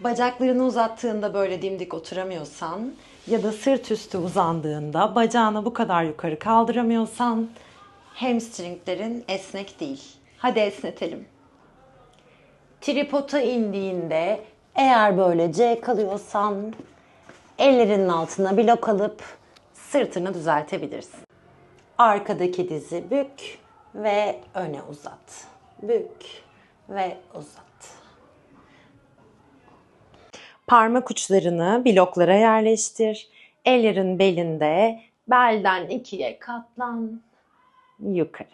Bacaklarını uzattığında böyle dimdik oturamıyorsan ya da sırt üstü uzandığında bacağını bu kadar yukarı kaldıramıyorsan hamstringlerin esnek değil. Hadi esnetelim. Tripoda indiğinde eğer böyle C kalıyorsan ellerinin altına blok alıp sırtını düzeltebilirsin. Arkadaki dizi bük ve öne uzat. Bük ve uzat. Parmak uçlarını bloklara yerleştir. Ellerin belinde belden ikiye katlan. Yukarı.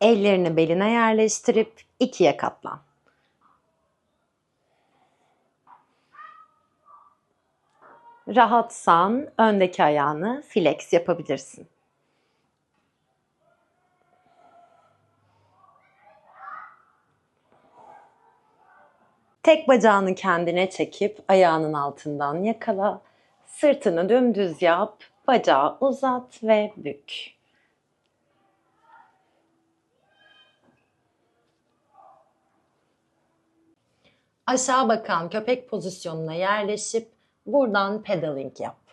Ellerini beline yerleştirip ikiye katlan. Rahatsan öndeki ayağını flex yapabilirsin. Tek bacağını kendine çekip ayağının altından yakala. Sırtını dümdüz yap. Bacağı uzat ve bük. Aşağı bakan köpek pozisyonuna yerleşip buradan pedaling yap.